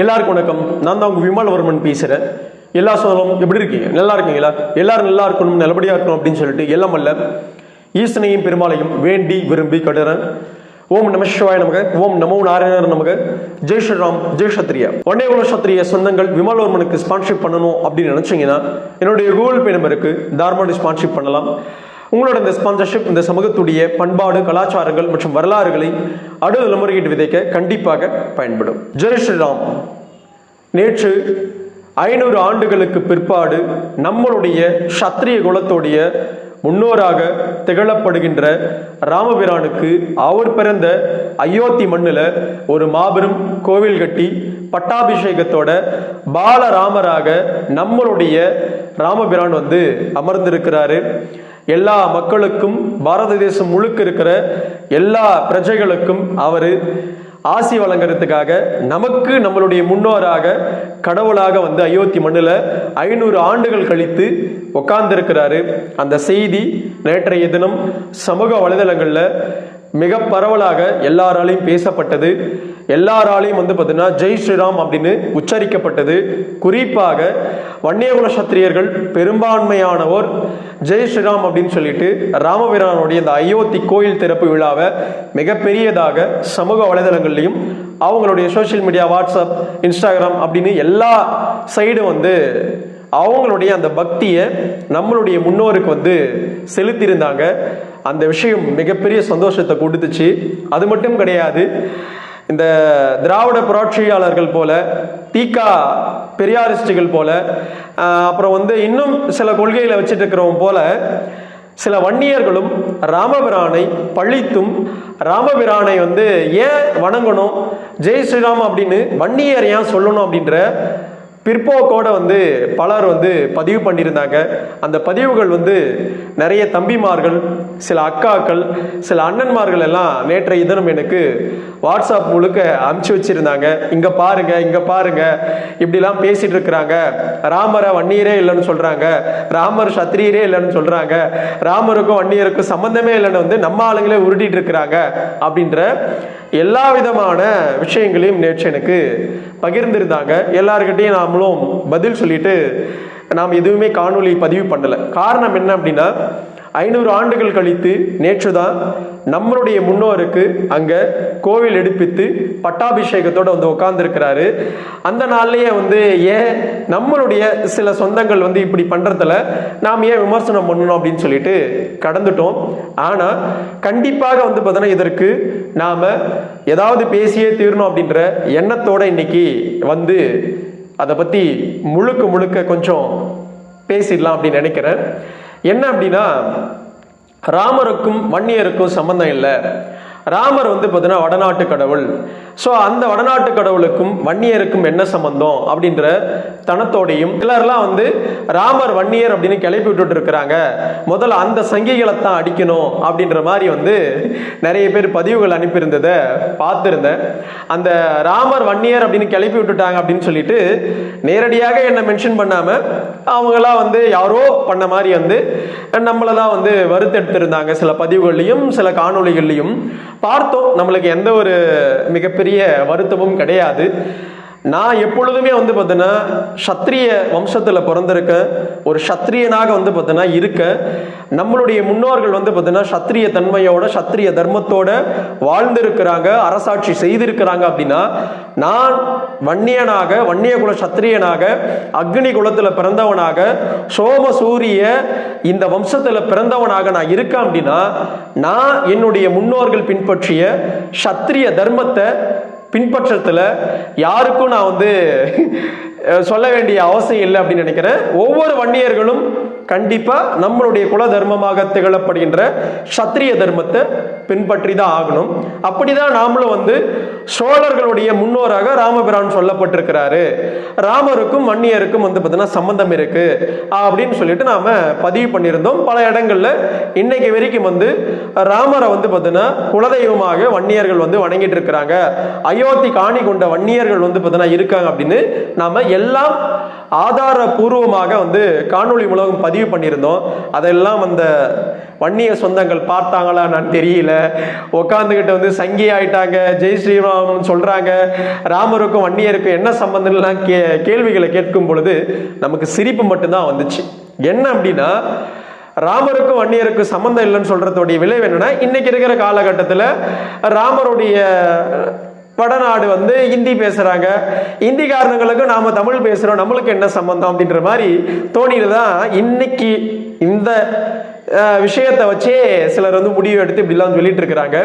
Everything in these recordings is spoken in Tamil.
எல்லாருக்கும் வணக்கம். நான் தான் உங்கள் விமல்வர்மன் பேசுகிறேன் எல்லா சோதரும் எப்படி இருக்கீங்க? நல்லா இருக்கீங்களா? எல்லாரும் நல்லா இருக்கணும் நல்லபடியாக இருக்கணும் அப்படின்னு சொல்லிட்டு எல்லாம் அல்ல. ஈசனையும் பெருமாளையும் வேண்டி விரும்பி கடுறேன் ஓம் நம சிவாய நமக ஓம் நமோ நாராயணர் நமக. ஜெய் ஸ்ரீராம் ஜெய் சத்ரியா ஒன்னே உள்ள சத்ரிய சொந்தங்கள் விமல்வர்மனுக்கு ஸ்பான்ஷிப் பண்ணணும் அப்படின்னு நினச்சிங்கன்னா என்னுடைய கூகுள் பே நம்பருக்கு தார்மாடி ஸ்பான்ஷிப் பண்ணலாம். உங்களோட இந்த ஸ்பான்சர்ஷிப் இந்த சமூகத்துடைய பண்பாடு கலாச்சாரங்கள் மற்றும் வரலாறுகளை அடுத்த தலைமுறையீட்டு விதைக்க கண்டிப்பாக பயன்படும். ஜெய் ஸ்ரீராம். நேற்று ஐநூறு ஆண்டுகளுக்கு பிற்பாடு நம்மளுடைய சத்திரிய குலத்துடைய முன்னோராக திகழப்படுகின்ற ராமபிரானுக்கு அவர் பிறந்த அயோத்தி மண்ணில் ஒரு மாபெரும் கோவில் கட்டி பட்டாபிஷேகத்தோட பாலராமராக நம்மளுடைய ராமபிரான் வந்து அமர்ந்திருக்கிறாரு. எல்லா மக்களுக்கும் பாரத தேசம் முழுக்க இருக்கிற எல்லா பிரஜைகளுக்கும் அவர் ஆசி வழங்குறதுக்காக நமக்கு நம்மளுடைய முன்னோராக கடவுளாக வந்து அயோத்தி மண்ணில் ஐநூறு ஆண்டுகள் கழித்து உட்கார்ந்திருக்கிறாரு அந்த செய்தி நேற்றைய தினம் சமூக வலைதளங்களில் மிக பரவலாக எல்லாராலையும் பேசப்பட்டது. எல்லாராலையும் வந்து பார்த்தீங்கன்னா ஜெய் ஸ்ரீராம் அப்படின்னு உச்சரிக்கப்பட்டது. குறிப்பாக வன்னியகுல சத்திரியர்கள் பெரும்பான்மையானவோர் ஜெய் ஸ்ரீராம் அப்படின்னு சொல்லிட்டு ராமபிரானுடைய இந்த அயோத்தி கோயில் திறப்பு விழாவை மிகப்பெரியதாக சமூக வலைதளங்கள்லையும் அவங்களுடைய சோஷியல் மீடியா வாட்ஸ்அப் இன்ஸ்டாகிராம் அப்படின்னு எல்லா சைடும் வந்து அவங்களுடைய அந்த பக்தியை நம்மளுடைய முன்னோருக்கு வந்து செலுத்தியிருந்தாங்க. அந்த விஷயம் மிகப்பெரிய சந்தோஷத்தை கொடுத்துச்சு. அது மட்டும் கிடையாது இந்த திராவிட புரட்சியாளர்கள் போல தீகா பெரியாரிஸ்டுகள் போல அப்புறம் வந்து இன்னும் சில கொள்கைகளை வச்சுட்டு இருக்கிறவங்க போல சில வன்னியர்களும் ராமபிரானை பழித்தும் ராமபிரானை வந்து ஏன் வணங்கணும் ஜெய் ஸ்ரீராம் அப்படின்னு வன்னியர் ஏன் சொல்லணும் அப்படின்ற பிற்போக்கோட வந்து பலர் வந்து பதிவு பண்ணியிருந்தாங்க. அந்த பதிவுகள் வந்து நிறைய தம்பிமார்கள் சில அக்காக்கள் சில அண்ணன்மார்கள் எல்லாம் நேற்றைய தினம் எனக்கு வாட்ஸ்அப் முழுக்க அனுப்பிச்சு வச்சிருந்தாங்க. இங்கே பாருங்க இங்கே பாருங்க இப்படிலாம் பேசிகிட்டு இருக்கிறாங்க. ராமரை வன்னியரே இல்லைன்னு சொல்கிறாங்க ராமர் சத்திரியரே இல்லைன்னு சொல்கிறாங்க ராமருக்கும் வன்னியருக்கும் சம்மந்தமே இல்லைன்னு வந்து நம்ம ஆளுங்களே உருட்டிட்டு இருக்கிறாங்க அப்படின்ற எல்லா விதமான விஷயங்களையும் நேற்று எனக்கு பகிர்ந்திருந்தாங்க. எல்லாருக்கிட்டையும் நாமளும் பதில் சொல்லிட்டு நாம் எதுவுமே காணொலி பதிவு பண்ணலை. காரணம் என்ன அப்படின்னா ஐநூறு ஆண்டுகள் கழித்து நேற்று தான் நம்மளுடைய முன்னோருக்கு அங்கே கோவில் எடுப்பித்து பட்டாபிஷேகத்தோட வந்து உட்கார்ந்துருக்கிறாரு அந்த நாள்லயே வந்து ஏன் நம்மளுடைய சில சொந்தங்கள் வந்து இப்படி பண்றதுல நாம் ஏன் விமர்சனம் பண்ணணும் அப்படின்னு சொல்லிட்டு கடந்துட்டோம். ஆனா கண்டிப்பாக வந்து பார்த்தோன்னா இதற்கு நாம ஏதாவது பேசியே தீரணும் அப்படின்ற எண்ணத்தோட இன்னைக்கு வந்து அதை பத்தி முழுக்க முழுக்க கொஞ்சம் பேசிடலாம் அப்படின்னு நினைக்கிறேன். என்ன அப்படின்னா ராமருக்கும் வன்னியருக்கும் சம்பந்தம் இல்லை. ராமர் வந்து பார்த்தீங்கன்னா வடநாட்டு கடவுள். ஸோ அந்த வடநாட்டு கடவுளுக்கும் வன்னியருக்கும் என்ன சம்பந்தம் அப்படின்ற தனத்தோடையும் சிலர்லாம் வந்து ராமர் வன்னியர் அப்படின்னு கிளப்பி விட்டுட்டு இருக்கிறாங்க. முதல்ல அந்த சங்கிகளை தான் அடிக்கணும் அப்படின்ற மாதிரி வந்து நிறைய பேர் பதிவுகள் அனுப்பியிருந்ததை பார்த்துருந்தேன். அந்த ராமர் வன்னியர் அப்படின்னு கிளப்பி விட்டுட்டாங்க அப்படின்னு சொல்லிட்டு நேரடியாக என்னை மென்ஷன் பண்ணாமல் அவங்களாம் வந்து யாரோ பண்ண மாதிரி வந்து நம்மளை தான் வந்து வருத்தெடுத்திருந்தாங்க. சில பதிவுகள்லையும் சில காணொளிகள்லையும் பார்த்தோம். நம்மளுக்கு எந்த ஒரு மிகப்பெரிய வருத்தமும் கிடையாது. நான் எப்பொழுதுமே வந்து பார்த்தீங்கன்னா சத்திரிய வம்சத்தில் பிறந்திருக்கேன். ஒரு சத்திரியனாக வந்து பார்த்தீங்கன்னா இருக்கேன். நம்மளுடைய முன்னோர்கள் வந்து பார்த்தீங்கன்னா சத்திரிய தன்மையோட சத்திரிய தர்மத்தோட வாழ்ந்திருக்கிறாங்க அரசாட்சி செய்திருக்கிறாங்க அப்படின்னா நான் வன்னியனாக வன்னிய குல சத்திரியனாக அக்னி குலத்தில் பிறந்தவனாக சோம சூரிய இந்த வம்சத்தில் பிறந்தவனாக நான் இருக்கேன் அப்படின்னா நான் என்னுடைய முன்னோர்கள் பின்பற்றிய சத்திரிய தர்மத்தை பின்பற்றத்தில் யாருக்கும் நான் வந்து சொல்ல வேண்டிய அவசியம் இல்லை அப்படின்னு நினைக்கிறேன். ஒவ்வொரு வன்னியர்களும் கண்டிப்பா நம்மளுடைய குல தர்மமாக திகழப்படுகின்ற சத்திரிய தர்மத்தை பின்பற்றி தான் ஆகணும். அப்படிதான் நாமளும் வந்து சோழர்களுடைய முன்னோராக ராமபிரான் சொல்லப்பட்டிருக்கிறாரு. ராமருக்கும் வன்னியருக்கும் வந்து பார்த்தீங்கன்னா சம்பந்தம் இருக்கு. அப்படின்னு சொல்லிட்டு நாம பதிவு பண்ணியிருந்தோம். பல இடங்கள்ல இன்னைக்கு வரைக்கும் வந்து ராமரை வந்து பார்த்தீங்கன்னா குலதெய்வமாக வன்னியர்கள் வந்து வணங்கிட்டு இருக்கிறாங்க. அயோத்தி காணி கொண்ட வன்னியர்கள் வந்து பார்த்தீங்கன்னா இருக்காங்க அப்படின்னு நாம எல்லாம் ஆதாரபூர்வமாக வந்து காணொளி மூலம் பதிவு பண்ணியிருந்தோம். அதெல்லாம் அந்த வன்னிய சொந்தங்கள் பார்த்தாங்களா நான் தெரியல. உட்காந்துக்கிட்டு வந்து சங்கி ஆயிட்டாங்க ஜெய் ஸ்ரீராம் சொல்றாங்க. ராமருக்கும் வன்னியருக்கும் என்ன சம்பந்தம்லாம் கே கேள்விகளை கேட்கும் பொழுது நமக்கு சிரிப்பு மட்டும்தான் வந்துச்சு. என்ன அப்படின்னா ராமருக்கும் வன்னியருக்கும் சம்மந்தம் இல்லைன்னு சொல்றதுடைய விளைவு என்னன்னா இன்னைக்கு இருக்கிற காலகட்டத்தில் ராமருடைய வடநாடு வந்து ஹிந்தி பேசுறாங்க. இந்திக்காரனுங்களுக்கு நாம் தமிழ் பேசுகிறோம் நம்மளுக்கு என்ன சம்மந்தம் அப்படின்ற மாதிரி தோணியில் தான் இன்னைக்கு இந்த விஷயத்தை வச்சே சிலர் வந்து முடிவு எடுத்து இப்படிலாம் சொல்லிட்டு இருக்கிறாங்க.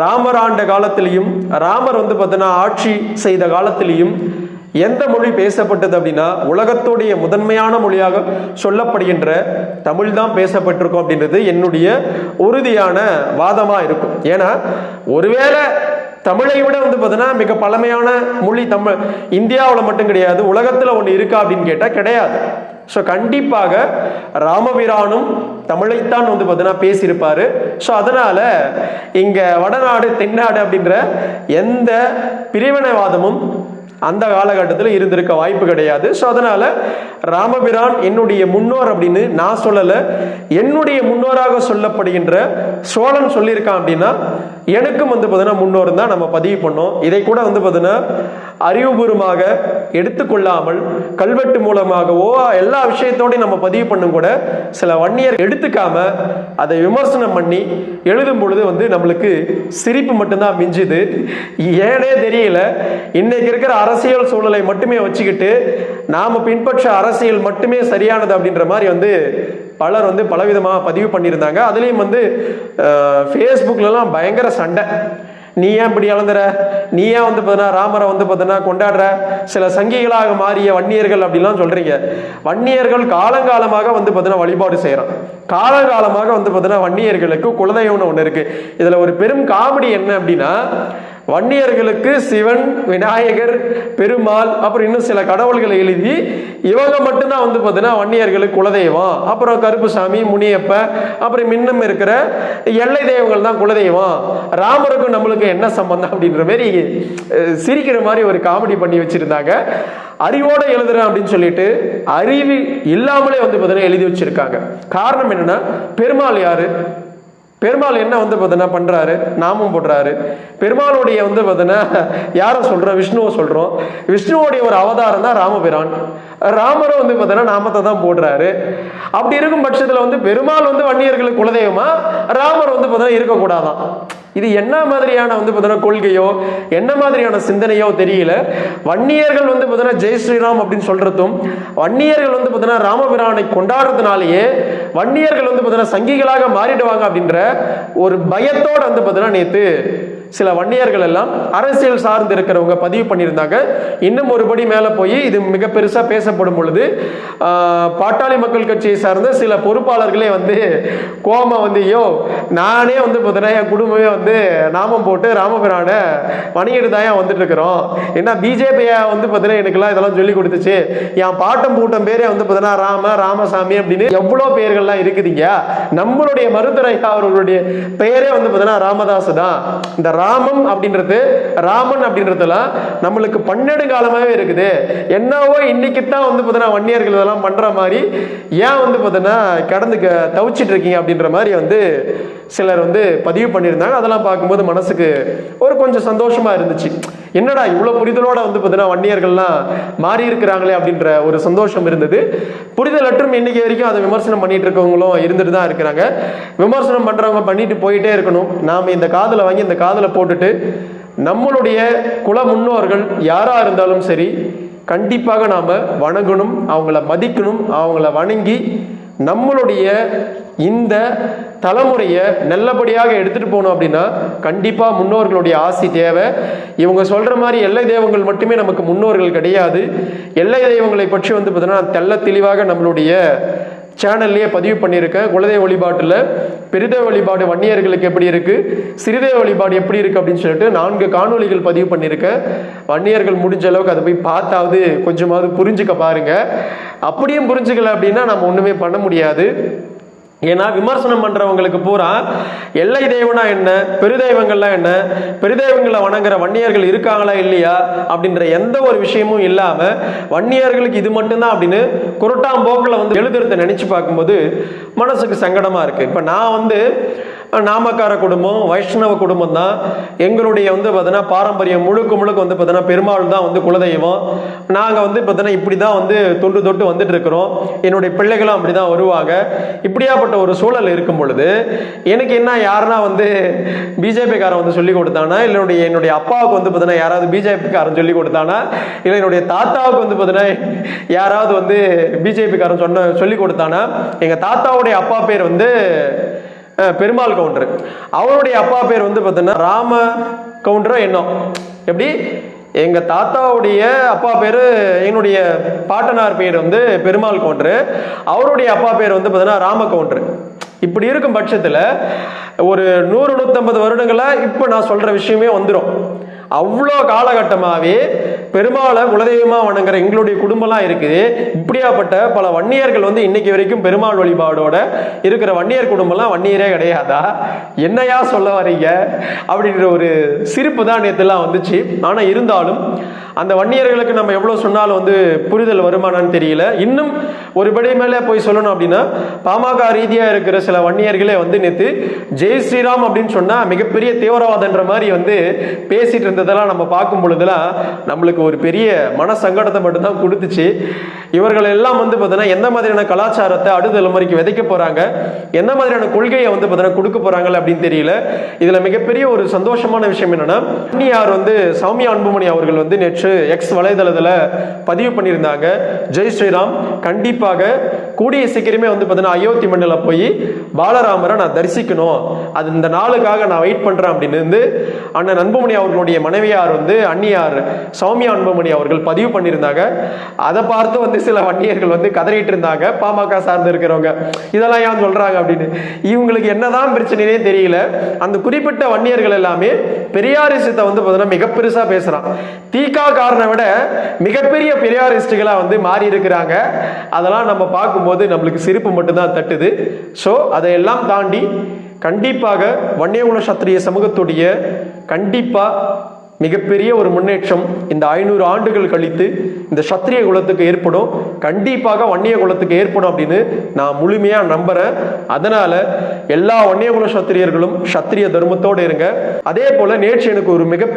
ராமர் ஆண்ட காலத்திலையும் ராமர் வந்து பார்த்தோன்னா ஆட்சி செய்த காலத்திலையும் எந்த மொழி பேசப்பட்டது அப்படின்னா உலகத்துடைய முதன்மையான மொழியாக சொல்லப்படுகின்ற தமிழ் தான் பேசப்பட்டிருக்கும் அப்படின்றது என்னுடைய உறுதியான வாதமாக இருக்கும். ஏன்னா ஒருவேளை தமிழை விட வந்து பார்த்தீங்கன்னா மிக பழமையான மொழி தமிழ். இந்தியாவில் மட்டும் கிடையாது உலகத்தில் ஒன்று இருக்கா அப்படின்னு கேட்டால் கிடையாது. ஸோ கண்டிப்பாக ராமபிரானும் தமிழைத்தான் வந்து பார்த்தீங்கன்னா பேசியிருப்பார். ஸோ அதனால் இங்கே வடநாடு தென்னாடு அப்படின்ற எந்த பிரிவினைவாதமும் அந்த காலகட்டத்தில் இருந்திருக்க வாய்ப்பு கிடையாது. ஸோ அதனால் ராமபிரான் என்னுடைய முன்னோர் அப்படின்னு நான் சொல்லலை. என்னுடைய முன்னோராக சொல்லப்படுகின்ற சோழன் சொல்லியிருக்கான் அப்படின்னா எனக்கும் வந்து பார்த்தீங்கன்னா முன்னோர் தான் நம்ம பதிவு பண்ணோம். இதை கூட வந்து பார்த்தீங்கன்னா அறிவுபூர்வமாக எடுத்துக்கொள்ளாமல் கல்வெட்டு மூலமாகவோ எல்லா விஷயத்தோடையும் நம்ம பதிவு பண்ணும் கூட சில வன்னியர் எடுத்துக்காம அதை விமர்சனம் பண்ணி எழுதும் பொழுது வந்து நம்மளுக்கு சிரிப்பு மட்டும்தான் மிஞ்சுது. ஏனே தெரியல. இன்னைக்கு இருக்கிற அரசியல் சூழலை மட்டுமே வச்சுக்கிட்டு நாம் பின்பற்ற அரசியல் மட்டுமே சரியானது அப்படின்ற மாதிரி வந்து பலர் வந்து பலவிதமாக பதிவு பண்ணியிருந்தாங்க. அதுலேயும் வந்து ஃபேஸ்புக்கிலலாம் ஃபேஸ்புக்லலாம் பயங்கர சண்டை. நீ ஏன் இப்படி இழந்துற? நீ ஏன் வந்து பார்த்தீங்கன்னா ராமரை வந்து பார்த்தீங்கன்னா கொண்டாடுற? சில சங்கிகளாக மாறிய வன்னியர்கள் அப்படிலாம் சொல்கிறீங்க வன்னியர்கள் காலங்காலமாக வந்து பார்த்தீங்கன்னா வழிபாடு செய்கிறோம் காலங்காலமாக வந்து பார்த்தீங்கன்னா வன்னியர்களுக்கு குலதெய்வம்னு ஒன்று இருக்குது இதில் ஒரு பெரும் காமெடி என்ன அப்படின்னா வன்னியர்களுக்கு சிவன் விநாயகர் பெருமாள் அப்புறம் இன்னும் சில கடவுள்களை எழுதி இவங்க மட்டும்தான் வந்து பார்த்தீங்கன்னா வன்னியர்களுக்கு குலதெய்வம். அப்புறம் கருப்புசாமி முனியப்ப அப்புறம் இன்னும் இருக்கிற எல்லை தெய்வங்கள் தான் குலதெய்வம். ராமருக்கும் நம்மளுக்கு என்ன சம்பந்தம் அப்படின்ற மாதிரி சிரிக்கிற மாதிரி ஒரு காமெடி பண்ணி வச்சிருந்தாங்க. அறிவோட எழுதுறேன் அப்படின்னு சொல்லிட்டு அறிவு இல்லாமலே வந்து பார்த்தீங்கன்னா எழுதி வச்சிருக்காங்க. காரணம் என்னன்னா பெருமாள் யாரு? பெருமாள் என்ன வந்து பார்த்தீங்கன்னா பண்ணுறாரு நாமம் போடுறாரு. பெருமாளுடைய வந்து பார்த்தீங்கன்னா யாரை சொல்கிறோம் விஷ்ணுவை சொல்கிறோம் விஷ்ணுவோடைய ஒரு அவதாரம் தான் ராமபிரான். ராமரும் வந்து பார்த்தீங்கன்னா நாமத்தை தான் போடுறாரு. அப்படி இருக்கும் பட்சத்தில் வந்து பெருமாள் வந்து வன்னியர்களுக்கு குலதெய்வமா? ராமர் வந்து பார்த்தீங்கன்னா இருக்கக்கூடாதான். இது என்ன மாதிரியான வந்து பார்த்தீங்கன்னா கொள்கையோ என்ன மாதிரியான சிந்தனையோ தெரியல. வன்னியர்கள் வந்து பார்த்தீங்கன்னா ஜெய் ஸ்ரீராம் அப்படின்னு சொல்றதும் வன்னியர்கள் வந்து பார்த்தீங்கன்னா ராமபிரானை கொண்டாடுறதுனாலேயே வன்னியர்கள் வந்து பார்த்தீங்கன்னா சங்கிகளாக மாறிடுவாங்க அப்படின்ற ஒரு பயத்தோடு வந்து பார்த்தீங்கன்னா நேற்று சில வன்னியர்கள் எல்லாம் அரசியல் சார்ந்து இருக்கிறவங்க பதிவு பண்ணியிருந்தாங்க. இன்னும் ஒருபடி மேலே போய் இது மிக பெருசாக பேசப்படும் பொழுது பாட்டாளி மக்கள் கட்சியை சார்ந்த சில பொறுப்பாளர்களே வந்து கோமா வந்து ஐயோ நானே வந்து பார்த்தீங்கன்னா என் குடும்பமே வந்து நாமம் போட்டு ராமபிரான வணிகிட்டு தான் வந்துட்டு இருக்கிறோம். ஏன்னா பிஜேபியை வந்து பார்த்தீங்கன்னா எனக்குலாம் இதெல்லாம் சொல்லி கொடுத்துச்சு. என் பாட்டம் பூட்டம் பேரே வந்து பார்த்தீங்கன்னா ராம ராமசாமி அப்படின்னு எவ்வளோ பெயர்கள்லாம் இருக்குதுங்க. நம்மளுடைய மருத்துவரை அவர்களுடைய பெயரே வந்து பார்த்தீங்கன்னா ராமதாஸ் தான். இந்த ராமம் அப்படின்றது ராமன் அப்படின்றதெல்லாம் நம்மளுக்கு பன்னெண்டு காலமாகவே இருக்குது. என்னவோ இன்னைக்கு தான் வந்து பார்த்தீங்கன்னா வன்னியர்கள் இதெல்லாம் பண்ணுற மாதிரி ஏன் வந்து பார்த்தீங்கன்னா கடந்து க- தவிச்சிட்டு இருக்கீங்க அப்படின்ற மாதிரி வந்து சிலர் வந்து பதிவு பண்ணியிருந்தாங்க. அதெல்லாம் பார்க்கும்போது மனசுக்கு ஒரு கொஞ்சம் சந்தோஷமாக இருந்துச்சு. என்னடா இவ்வளோ புரிதலோட வந்து பார்த்தீங்கன்னா வன்னியர்கள்லாம் மாறி இருக்கிறாங்களே அப்படின்ற ஒரு சந்தோஷம் இருந்தது. புரிதல் அற்றும் இன்னைக்கு வரைக்கும் அதை விமர்சனம் பண்ணிட்டு இருக்கவங்களும் இருந்துட்டு தான் இருக்கிறாங்க. விமர்சனம் பண்றவங்க பண்ணிட்டு போயிட்டே இருக்கணும். நாம இந்த காதில் வாங்கி இந்த காதில் போட்டுட்டு நம்மளுடைய குல முன்னோர்கள் யாரா இருந்தாலும் சரி கண்டிப்பாக நாம வணங்கணும் அவங்கள மதிக்கணும் அவங்கள வணங்கி நம்மளுடைய இந்த தலைமுறையை நல்லபடியாக எடுத்துகிட்டு போகணும் அப்படின்னா கண்டிப்பாக முன்னோர்களுடைய ஆசி தேவை. இவங்க சொல்கிற மாதிரி எல்லை தெய்வங்கள் மட்டுமே நமக்கு முன்னோர்கள் கிடையாது. எல்லை தெய்வங்களை பற்றி வந்து பார்த்தீங்கன்னா தெள்ள தெளிவாக நம்மளுடைய சேனல்லையே பதிவு பண்ணியிருக்கேன். குலதெய்வ வழிபாட்டில் பெரிதெய்வ வழிபாடு வன்னியர்களுக்கு எப்படி இருக்குது சிறுதெய்வ வழிபாடு எப்படி இருக்குது அப்படின்னு சொல்லிட்டு நான்கு காணொளிகள் பதிவு பண்ணியிருக்கேன். வன்னியர்கள் முடிஞ்ச அளவுக்கு அதை போய் பார்த்தாவது கொஞ்சமாவது புரிஞ்சுக்க பாருங்கள் அப்படியும் புரிஞ்சுக்கல அப்படின்னா நம்ம ஒன்றுமே பண்ண முடியாது. ஏன்னா விமர்சனம் பண்றவங்களுக்கு பூரா எல்லை தெய்வனா என்ன? பெருதெய்வங்கள்லாம் என்ன? பெருதெய்வங்களை வணங்குற வன்னியர்கள் இருக்காங்களா இல்லையா? அப்படின்ற எந்த ஒரு விஷயமும் இல்லாம வன்னியர்களுக்கு இது மட்டும்தான் அப்படின்னு குரட்டாம்போக்கில் வந்து எழுதுறத நினைச்சு பார்க்கும்போது மனசுக்கு சங்கடமா இருக்கு. இப்ப நான் வந்து நாமக்கார குடும்பம் வைஷ்ணவ குடும்பம் தான். எங்களுடைய வந்து பார்த்தீங்கன்னா பாரம்பரியம் முழுக்க முழுக்க வந்து பார்த்தீங்கன்னா பெருமாள் தான் வந்து குலதெய்வம். நாங்கள் வந்து பார்த்தீங்கன்னா இப்படி தான் வந்து தொன்று தொட்டு வந்துட்டு இருக்கிறோம். என்னுடைய பிள்ளைகளும் அப்படி தான் வருவாங்க. இப்படியாப்பட்ட ஒரு சூழல் இருக்கும் பொழுது எனக்கு என்ன யாருன்னா வந்து பிஜேபிக்காரன் வந்து சொல்லி கொடுத்தானா இல்லை என்னுடைய என்னுடைய அப்பாவுக்கு வந்து பார்த்தீங்கன்னா யாராவது பிஜேபிக்காரன் சொல்லி கொடுத்தானா இல்லை என்னுடைய தாத்தாவுக்கு வந்து பார்த்தீங்கன்னா யாராவது வந்து பிஜேபிக்காரன் சொன்ன சொல்லி கொடுத்தானா எங்கள் தாத்தாவுடைய அப்பா பேர் வந்து பெருமாள் கவுண்டர் அவருடைய அப்பா பேர் வந்து பார்த்தீங்கன்னா ராம கவுண்டரோ என்ன எப்படி? எங்கள் தாத்தாவுடைய அப்பா பேர் என்னுடைய பாட்டனார் பேர் வந்து பெருமாள் கவுண்டர் அவருடைய அப்பா பேர் வந்து பார்த்தீங்கன்னா ராம கவுண்டர் இப்படி இருக்கும் பட்சத்தில் ஒரு நூறு நூற்றம்பது வருடங்களாக இப்போ நான் சொல்கிற விஷயமே வந்துடும் அவ்வளோ காலகட்டமாகவே பெருமாளை குலதெய்வமாக வணங்குற எங்களுடைய குடும்பம்லாம் இருக்குது. இப்படியாப்பட்ட பல வன்னியர்கள் வந்து இன்னைக்கு வரைக்கும் பெருமாள் வழிபாடோட இருக்கிற வன்னியர் குடும்பம்லாம் வன்னியரே கிடையாதா? என்னையா சொல்ல வரீங்க? அப்படின்ற ஒரு சிரிப்பு தான் நேற்றுலாம் வந்துச்சு. ஆனால் இருந்தாலும் அந்த வன்னியர்களுக்கு நம்ம எவ்வளோ சொன்னாலும் வந்து புரிதல் வருமானான்னு தெரியல. இன்னும் ஒரு படி மேலே போய் சொல்லணும் அப்படின்னா பாமக ரீதியாக இருக்கிற சில வன்னியர்களே வந்து நேற்று ஜெய் ஸ்ரீராம் அப்படின்னு சொன்னால் மிகப்பெரிய தீவிரவாதன்ற மாதிரி வந்து பேசிட்டு இருந்ததெல்லாம் நம்ம பார்க்கும் பொழுதுலாம் நம்மளுக்கு ஒரு பெரிய மன சங்கடத்தை மட்டும்தான் கொடுத்துச்சு. இவர்கள் எல்லாம் வந்து பார்த்தீங்கன்னா எந்த மாதிரியான கலாச்சாரத்தை அடுத்த தலைமுறைக்கு விதைக்க போகிறாங்க எந்த மாதிரியான கொள்கையை வந்து பார்த்தீங்கன்னா கொடுக்க போறாங்க அப்படின்னு தெரியல. இதில் மிகப்பெரிய ஒரு சந்தோஷமான விஷயம் என்னென்னா அன்னியார் வந்து சௌமியா அன்புமணி அவர்கள் வந்து நேற்று எக்ஸ் வலைதளத்தில் பதிவு பண்ணியிருந்தாங்க. ஜெய் ஸ்ரீராம் கண்டிப்பாக கூடிய சீக்கிரமே வந்து பார்த்தீங்கன்னா அயோத்தி மண்ணில் போய் பாலராமரை நான் தரிசிக்கணும். அது இந்த நாளுக்காக நான் வெயிட் பண்றேன் அப்படின்னு வந்து அண்ணன் அன்புமணி அவர்களுடைய மனைவியார் வந்து அன்னியார் சௌமியா அன்புமணி அவர்கள் பதிவு பண்ணியிருந்தாங்க. அதை பார்த்து வந்து சில வன்னியர்கள் வந்து கதறிட்டு இருந்தாங்க பாமக சார்ந்து இருக்கிறவங்க இதெல்லாம் ஏன் சொல்றாங்க? அப்படின்னு. இவங்களுக்கு என்னதான் பிரச்சனையே தெரியல. அந்த குறிப்பிட்ட வன்னியர்கள் எல்லாமே பெரியாரிசத்தை வந்து பார்த்தீங்கன்னா மிக பெருசா பேசுறான். தீகா காரனை விட மிகப்பெரிய பெரியாரிஸ்டுகளா வந்து மாறி இருக்கிறாங்க. அதெல்லாம் நம்ம பார்க்கும்போது நம்மளுக்கு சிரிப்பு மட்டும்தான் தட்டுது. ஸோ அதையெல்லாம் தாண்டி கண்டிப்பாக வன்னியகுல சத்திரிய சமூகத்துடைய கண்டிப்பாக மிகப்பெரிய ஒரு முன்னேற்றம் இந்த ஐநூறு ஆண்டுகள் கழித்து இந்த சத்திரிய குலத்துக்கு ஏற்படும் கண்டிப்பாக வன்னிய குலத்துக்கு ஏற்படும் அப்படின்னு நான் முழுமையாக நம்புகிறேன் அதனால் எல்லா வன்னிய குல சத்திரியர்களும் சத்திரிய தர்மத்தோடு இருங்க. அதே போல் நேற்று எனக்கு ஒரு மிக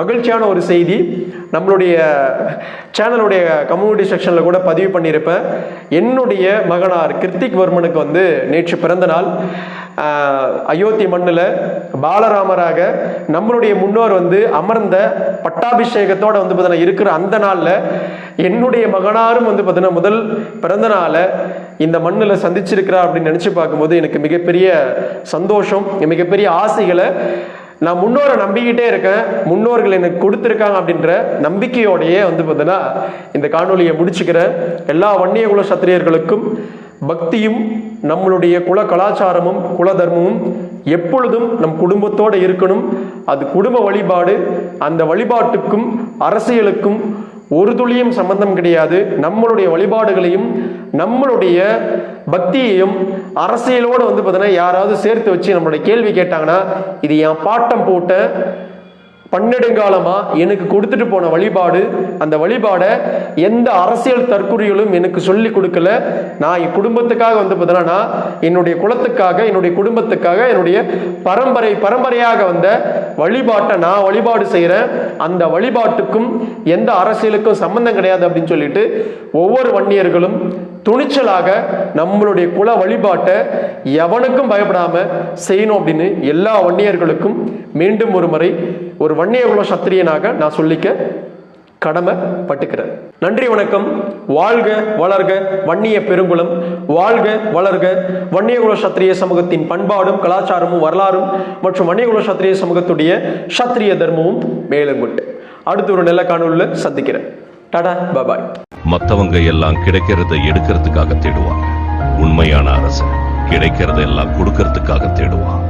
மகிழ்ச்சியான ஒரு செய்தி நம்மளுடைய சேனலுடைய கம்யூனிட்டி செக்ஷனில் கூட பதிவு பண்ணியிருப்பேன். என்னுடைய மகனார் கிருத்திக் வர்மனுக்கு வந்து நேற்று பிறந்த நாள். அயோத்தி மண்ணில் பாலராமராக நம்மளுடைய முன்னோர் வந்து அமர்ந்த பட்டாபிஷேகத்தோட வந்து பார்த்தீங்கன்னா இருக்கிற அந்த நாளில் என்னுடைய மகனாரும் வந்து பார்த்தீங்கன்னா முதல் பிறந்த நாளை இந்த மண்ணில் சந்திச்சிருக்கிறா அப்படின்னு நினச்சி பார்க்கும்போது எனக்கு மிகப்பெரிய சந்தோஷம் மிகப்பெரிய ஆசைகளை நான் முன்னோரை நம்பிக்கிட்டே இருக்கேன் முன்னோர்கள் எனக்கு கொடுத்துருக்காங்க அப்படின்ற நம்பிக்கையோடையே வந்து பார்த்தீங்கன்னா இந்த காணொலியை முடிச்சுக்கிறேன். எல்லா வன்னியகுல சத்திரியர்களுக்கும் பக்தியும் நம்மளுடைய குல கலாச்சாரமும் குல தர்மமும் எப்பொழுதும் நம் குடும்பத்தோடு இருக்கணும். அது குடும்ப வழிபாடு. அந்த வழிபாட்டுக்கும் அரசியலுக்கும் ஒரு துளியும் சம்பந்தம் கிடையாது. நம்மளுடைய வழிபாடுகளையும் நம்மளுடைய பக்தியையும் அரசியலோடு வந்து பார்த்தீங்கன்னா யாராவது சேர்த்து வச்சு நம்மளுடைய கேள்வி கேட்டாங்கன்னா இது என் பாட்டம் போட்ட பன்னெடுங்காலமா எனக்கு கொடுத்துட்டு போன வழிபாடு அந்த வழிபாடை எந்த அரசியல் தற்குறிகளும் எனக்கு சொல்லி கொடுக்கல. நான் என் குடும்பத்துக்காக வந்து பார்த்தீங்கன்னா என்னுடைய குலத்துக்காக என்னுடைய குடும்பத்துக்காக என்னுடைய பரம்பரை பரம்பரையாக வந்த வழிபாட்டை நான் வழிபாடு செய்கிறேன் அந்த வழிபாட்டுக்கும் எந்த அரசியலுக்கும் சம்பந்தம் கிடையாது அப்படின்னு சொல்லிட்டு ஒவ்வொரு வன்னியர்களும் துணிச்சலாக நம்மளுடைய குல வழிபாட்டை எவனுக்கும் பயப்படாமல் செய்யணும் அப்படின்னு எல்லா வன்னியர்களுக்கும் மீண்டும் ஒரு முறை ஒரு வன்னிய குல சத்திரியனாக நான் சொல்லிக்க கடமைப்பட்டுக்கிறேன் நன்றி வணக்கம். வாழ்க வளர்க வன்னிய பெருங்குளம். வாழ்க வளர்க. வன்னியகுல சத்திரிய சமூகத்தின் பண்பாடும் கலாச்சாரமும் வரலாறும் மற்றும் வன்னியகுல சத்திரிய சமூகத்துடைய சத்திரிய தர்மமும் மேலும் கொண்டு அடுத்து ஒரு நல்ல காணொலியில் சந்திக்கிறேன். டாடா பாபாய். மற்றவங்க எல்லாம் கிடைக்கிறத எடுக்கிறதுக்காக தேடுவாங்க. உண்மையான அரசு கிடைக்கிறதெல்லாம் கொடுக்கறதுக்காக தேடுவான்.